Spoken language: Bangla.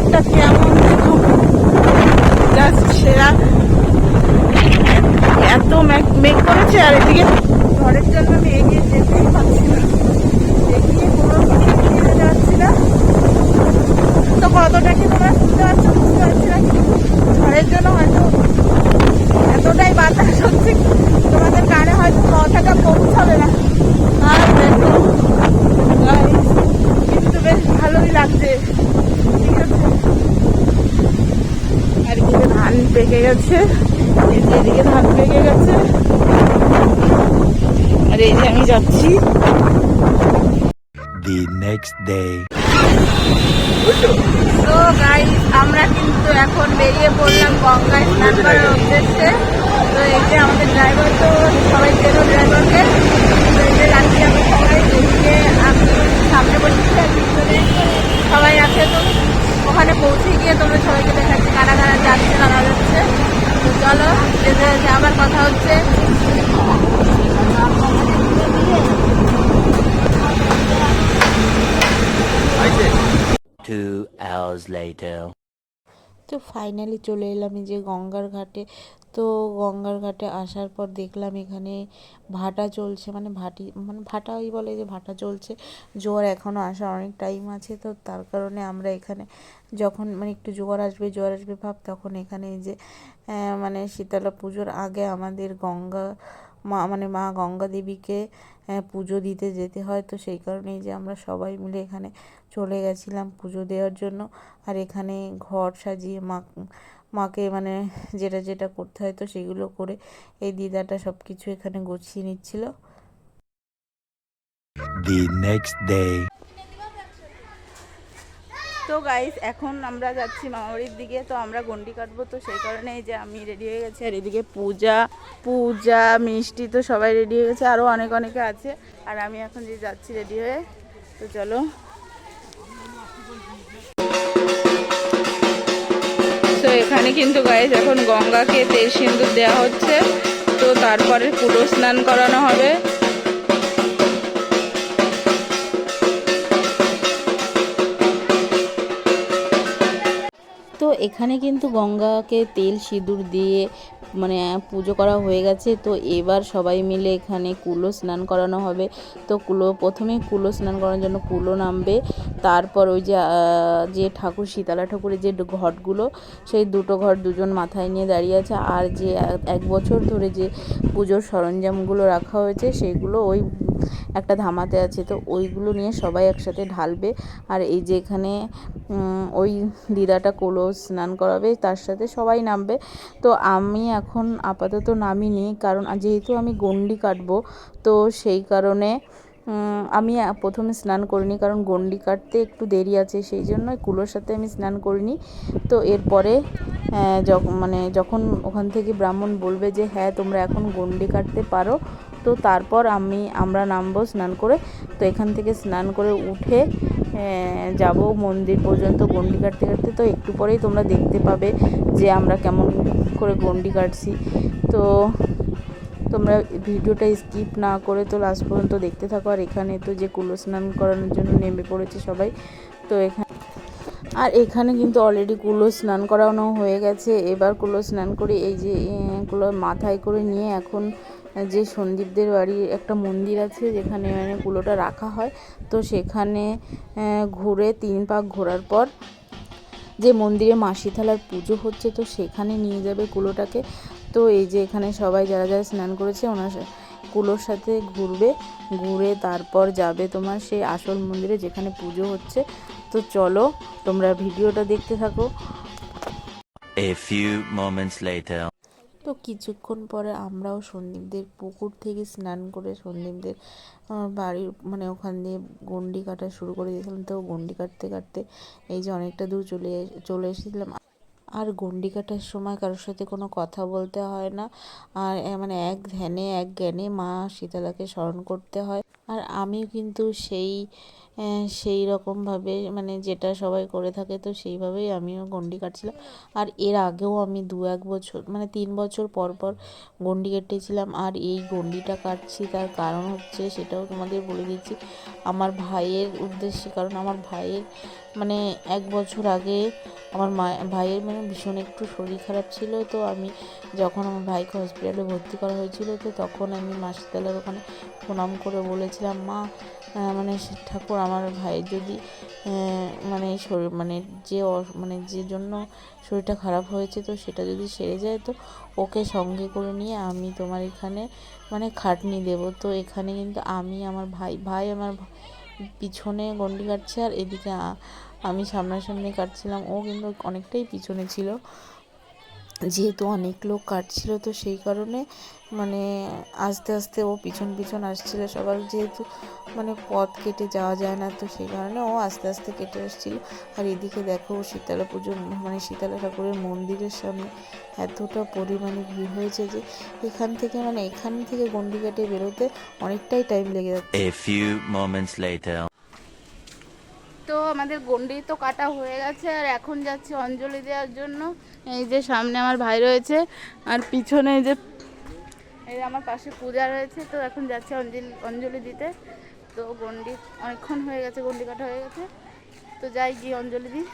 ওয়েদারটা কেমন সেরা। এত মেঘ করেছে আর এদিকে ঘরের জন্য আমি এগিয়ে গেছে। এই যে এদিকে ধান পেকে গেছে। আর এই যে আমি যাচ্ছি। The next day. তো গাইস আমরা কিন্তু এখন বেরিয়ে পড়লাম গঙ্গায় স্নান করার উদ্দেশ্যে। তো এই যে আমাদের ড্রাইভার তো সবাই চেনো ড্রাইভারকে তো এই যে রাত্রি আমরা সবাই এদিকে আমি সামনে বসেছি আর পিছনে সবাই আছে তো। পৌঁছে গিয়ে তোমরা সবাইকে দেখাচ্ছি কারা কারা যাচ্ছে কারা যাচ্ছে। তো চলো যেতে যেতে আবার কথা হচ্ছে। Two hours later. তো ফাইনালি চলে এলাম এই যে গঙ্গার ঘাটে। তো গঙ্গার ঘাটে আসার পর দেখলাম এখানে ভাটা চলছে মানে ভাটি মানে ভাটা ওই বলে যে ভাটা চলছে। জোয়ার এখনও আসার অনেক টাইম আছে, তো তার কারণে আমরা এখানে যখন মানে একটু জোয়ার আসবে জোয়ার আসবে ভাব, তখন এখানে যে মানে শীতলা পুজোর আগে আমাদের গঙ্গা মা মানে মা গঙ্গা দেবীকে পুজো দিতে যেতে হয় তো সেই কারণেই যে আমরা সবাই মিলে এখানে চলে গেছিলাম পুজো দেওয়ার জন্য আর এখানে ঘর সাজিয়ে মা, মাকে মানে যেটা যেটা করতে হয় তো সেগুলো করে এই দিদাটা সব কিছু এখানে গুছিয়ে নিচ্ছিল The next day. তো গাইস এখন আমরা যাচ্ছি মামাবাড়ির দিকে, তো আমরা গন্ডি কাটবো, তো সেই কারণে এই যে আমি রেডি হয়ে গেছি। আর এদিকে পূজা পূজা, মিষ্টি তো সবাই রেডি হয়ে গেছে আরও অনেক অনেকে আছে। আর আমি এখন যে যাচ্ছি রেডি হয়ে, তো চলো। তো এখানে কিন্তু গাইস এখন গঙ্গাকে তেল সিন্দুর দেওয়া হচ্ছে, তো তারপরে পুরো স্নান করানো হবে। এখানে কিন্তু গঙ্গাকে তেল সিঁদুর দিয়ে মানে পুজো করা হয়ে গেছে। তো এবার সবাই মিলে এখানে কুলো স্নান করানো হবে। তো কুলো, প্রথমে কুলো স্নান করানোর জন্য কুলো নামবে। তারপর ওই যে যে ঠাকুর, শীতলা ঠাকুরের যে ঘটগুলো, সেই দুটো ঘট দুজন মাথায় নিয়ে দাঁড়িয়ে আছে। আর যে, এক- বছর ধরে যে পুজোর সরঞ্জামগুলো রাখা হয়েছে, সেগুলো ওই একটা ধামাতে আছে, তো ওইগুলো নিয়ে সবাই একসাথে ঢালবে। আর এই যে এখানে ওই দিদাটা কোলো স্নান করাবে, তার সাথে সবাই নামবে। তো আমি এখন আপাতত নামিনি, কারণ যেহেতু আমি গন্ডি কাটবো, তো সেই কারণে আমি প্রথমে স্নান করিনি, কারণ গন্ডি কাটতে একটু দেরি আছে, সেই জন্য কুলোর সাথে আমি স্নান করিনি। তো এরপরে যখন মানে যখন ওখান থেকে ব্রাহ্মণ বলবে যে হ্যাঁ তোমরা এখন গন্ডি কাটতে পারো তো তারপর আমি, আমরা নামবো স্নান করে। তো এখান থেকে স্নান করে উঠে যাব মন্দির পর্যন্ত গন্ডি কাটতে কাটতে। তো একটু পরেই তোমরা দেখতে পাবে যে আমরা কেমন করে গন্ডি কাটছি। তো তোমরা ভিডিওটা স্কিপ না করে তো লাস্ট পর্যন্ত দেখতে থাকো। আর এখানে তো যে কুলো স্নান করানোর জন্য নেমে পড়েছে সবাই। তো এখানে আর এখানে কিন্তু অলরেডি কুলো স্নান করানো হয়ে গেছে। এবার কুলো স্নান করে এই যে কুলো মাথায় করে নিয়ে এখন যে সন্দীপদের বাড়ির একটা মন্দির আছে যেখানে মানে কুলোটা রাখা হয়, তো সেখানে ঘুরে তিন পাক ঘোরার পর যে মন্দিরে মাসি থালার পুজো হচ্ছে, তো সেখানে নিয়ে যাবে কুলোটাকে। তো এই যে এখানে সবাই যারা যারা স্নান করেছে, ওনার কুলোর সাথে ঘুরবে, ঘুরে তারপর যাবে তোমার সেই আসল মন্দিরে যেখানে পুজো হচ্ছে। তো চলো, তোমরা ভিডিওটা দেখতে থাকো। A few moments later. তো কিছুক্ষণ পরে আমরাও সন্দীপদের পুকুর থেকে স্নান করে সন্দীপদের বাড়ির মানে ওখান দিয়ে গন্ডি কাটা শুরু করে দিয়েছিলাম। তো গন্ডি কাটতে কাটতে এই যে অনেকটা দূর চলে চলে এসেছিলাম। আর গন্ডি কাটার সময় কারোর সাথে কোনো কথা বলতে হয় না। আর মানে এক ধ্যানে, এক জ্ঞানে মা শীতলাকে স্মরণ করতে হয়। আর আমিও কিন্তু সেই সেই রকমভাবে মানে যেটা সবাই করে থাকে, তো সেইভাবেই আমিও গন্ডি কাটছিলাম। আর এর আগেও আমি দু এক বছর মানে তিন বছর পর পর গন্ডি কেটেছিলাম। আর এই গন্ডিটা কাটছি, তার কারণ হচ্ছে সেটাও তোমাদের বলে দিচ্ছি, আমার ভাইয়ের উদ্দেশ্যে, কারণ আমার ভাইয়ের মানে এক বছর আগে আমার মা, ভাইয়ের মানে ভীষণ একটু শরীর খারাপ ছিল, তো আমি যখন আমার ভাইকে হসপিটালে ভর্তি করা হয়েছিল, তো তখন আমি মাসিতলার ওখানে প্রণাম করে বলেছিলাম, মা মানে ঠাকুর আমার ভাইয়ের যদি মানে শরীর মানে যে মানে যে জন্য শরীরটা খারাপ হয়েছে তো সেটা যদি সেরে যায় তো ওকে সঙ্গে করে নিয়ে আমি তোমার এখানে মানে খাটনি দেবো। তো এখানে কিন্তু আমি, আমার ভাই ভাই আমার পিছনে গন্ডি কাটছে আর এদিকে আমি সামনাসামনি কাটছিলাম। ও কিন্তু অনেকটাই পিছনে ছিল। যেহেতু অনেক লোক কাটছিল, তো সেই কারণে মানে আস্তে আস্তে ও পিছন পিছন আসছিল। সবার যেহেতু মানে পথ কেটে যাওয়া যায় না, তো সেই কারণে ও আস্তে আস্তে কেটে আসছিল। আর এদিকে দেখো শীতলা পুজো মানে শীতলা ঠাকুরের মন্দিরের সামনে এতটা পরিমাণে ভিড় হয়েছে যে এখান থেকে মানে এখান থেকে গন্ডি কেটে বেরোতে অনেকটাই টাইম লেগে যাচ্ছে A few moments later. তো আমাদের গন্ডি তো কাটা হয়ে গেছে, আর এখন যাচ্ছি অঞ্জলি দেওয়ার জন্য। এই যে সামনে আমার ভাই রয়েছে, আর পিছনে যে, এই যে আমার পাশে পূজা রয়েছে, তো এখন যাচ্ছে অঞ্জলি অঞ্জলি দিতে। তো গন্ডি অনেকক্ষণ হয়ে গেছে, গন্ডি কাটা হয়ে গেছে। তো যাই গিয়ে অঞ্জলি দিই।